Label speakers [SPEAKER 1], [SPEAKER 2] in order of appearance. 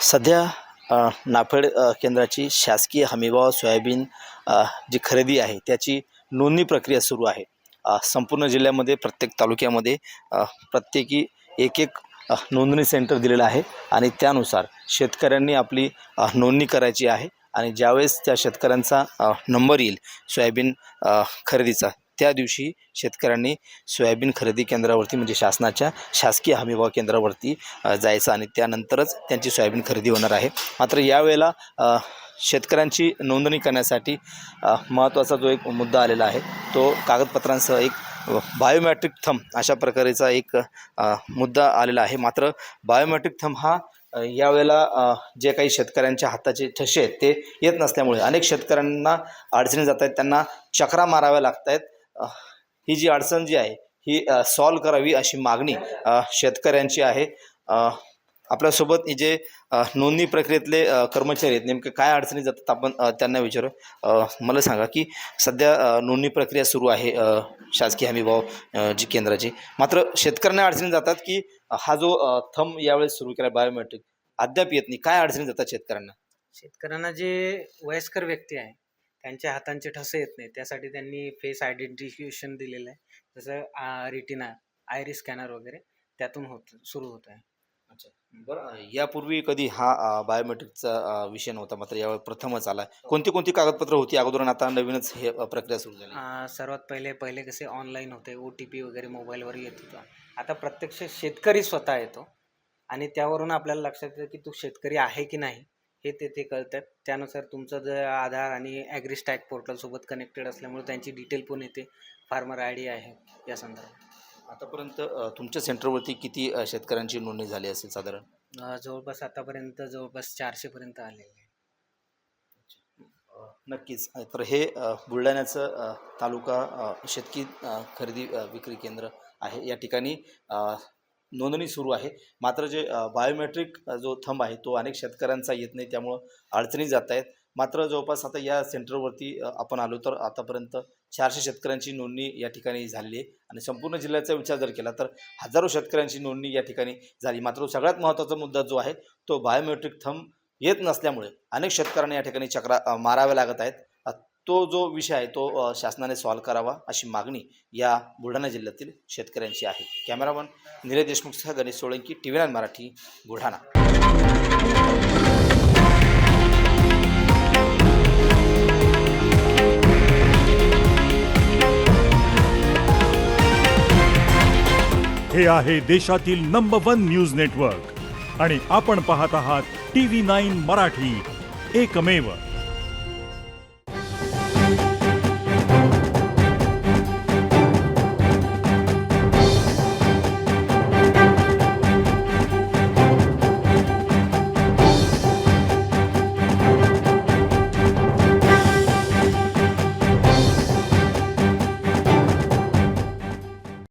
[SPEAKER 1] सध्या नाफेड केंद्राची शासकीय हमीभाव सोयाबीन जी खरेदी आहे त्याची नोंदणी प्रक्रिया सुरू आहे. संपूर्ण जिल्ह्यामध्ये प्रत्येक तालुक्यामध्ये प्रत्येकी एक एक नोंदणी सेंटर दिलेलं आहे आणि त्यानुसार शेतकऱ्यांनी आपली नोंदणी करायची आहे आणि ज्यावेळेस त्या शेतकऱ्यांचा नंबर येईल सोयाबीन खरेदीचा त्या दिवशी शेतकऱ्यांनी सोयाबीन खरेदी केंद्रावरती म्हणजे शासनाच्या शासकीय हमीभाव केंद्रावरती जायचं आणि त्यानंतरच त्यांची सोयाबीन खरेदी होणार आहे. मात्र यावेळेला शेतकऱ्यांची नोंदणी करण्यासाठी महत्त्वाचा जो एक मुद्दा आलेला आहे तो कागदपत्रांसह एक बायोमॅट्रिक थंब अशा प्रकारेचा एक मुद्दा आलेला आहे. मात्र बायोमॅट्रिक थंब हा यावेळेला जे काही शेतकऱ्यांच्या हाताचे ठसे आहेत ते येत नसल्यामुळे अनेक शेतकऱ्यांना अडचणी जात आहेत त्यांना चक्रा माराव्या लागत आहेत ही जी अडचण जी आहे ही सॉल्व करावी अशी मागणी शेतकऱ्यांची आहे. आपल्यासोबत जे नोंदणी प्रक्रियेतले कर्मचारी आहेत नेमके काय अडचणी जातात आपण त्यांना विचारू. मला सांगा की सध्या नोंदणी प्रक्रिया सुरू आहे शासकीय हमीभाव जी केंद्राची. मात्र शेतकऱ्यांना अडचणी जातात की हा जो थंब यावेळेस सुरू केला बायोमेट्रिक अद्याप येत नाही. काय अडचणी जातात शेतकऱ्यांना?
[SPEAKER 2] शेतकऱ्यांना जे वयस्कर व्यक्ती आहे त्यांच्या हातांचे ठसे येत नाही त्यासाठी त्यांनी फेस आयडेंटिफिकेशन दिलेलं आहे. जसं रिटिना आयरी स्कॅनर वगैरे त्यातून होत सुरू होत आहे.
[SPEAKER 1] अच्छा. बरं यापूर्वी कधी हा बायोमेट्रिकचा विषय नव्हता मात्र यावेळी प्रथमच आला. कोणती कोणती कागदपत्र होती? अगोदर आता नवीनच हे प्रक्रिया सुरू झाली.
[SPEAKER 2] सर्वात पहिले पहिले कसे ऑनलाईन होते ओ टी पी वगैरे मोबाईलवर येत होता. आता प्रत्यक्ष शेतकरी स्वतः येतो आणि त्यावरून आपल्याला लक्षात येतं की तो शेतकरी आहे की नाही. हे ते ते कळतात. त्यानुसार तुमचं जर आधार आणि ॲग्रिस्टॅक पोर्टलसोबत कनेक्टेड असल्यामुळे त्यांची डिटेल पण येते. फार्मर आय डी आहे या संदर्भात.
[SPEAKER 1] आतापर्यंत तुमच्या सेंटरवरती किती शेतकऱ्यांची नोंदणी झाली असेल साधारण?
[SPEAKER 2] जवळपास आतापर्यंत जवळपास चारशेपर्यंत आलेले आहे.
[SPEAKER 1] नक्कीच. तर हे बुलढाण्याचं तालुका शेतकी खरेदी विक्री केंद्र आहे. या ठिकाणी नोंदणी सुरू आहे. मात्र जे बायोमेट्रिक जो थंब आहे तो अनेक शेतकऱ्यांचा येत नाही. त्यामुळं अडचणी जात आहेत. मात्र जवळपास आता या सेंटरवरती आपण आलो तर आतापर्यंत चारशे शेतकऱ्यांची नोंदणी या ठिकाणी झालेली आहे. आणि संपूर्ण जिल्ह्याचा विचार जर केला तर हजारो शेतकऱ्यांची नोंदणी या ठिकाणी झाली. मात्र सगळ्यात महत्त्वाचा मुद्दा जो आहे तो बायोमेट्रिक थंब येत नसल्यामुळे अनेक शेतकऱ्यांना या ठिकाणी चक्रा माराव्या लागत आहेत. तो जो विषय आहे तो शासनाने सॉल्व करावा अशी मागणी या बुलढाणा जिल्ह्यातील शेतकऱ्यांची आहे. Cameraman Nilesh देशमुखसह Ganesh Solanki T V nine Marathi Buldhana.
[SPEAKER 3] हे आहे देशातील नंबर वन न्यूज नेटवर्क आणि आपण पाहत आहात टी व्ही नाईन मराठी. एकमेव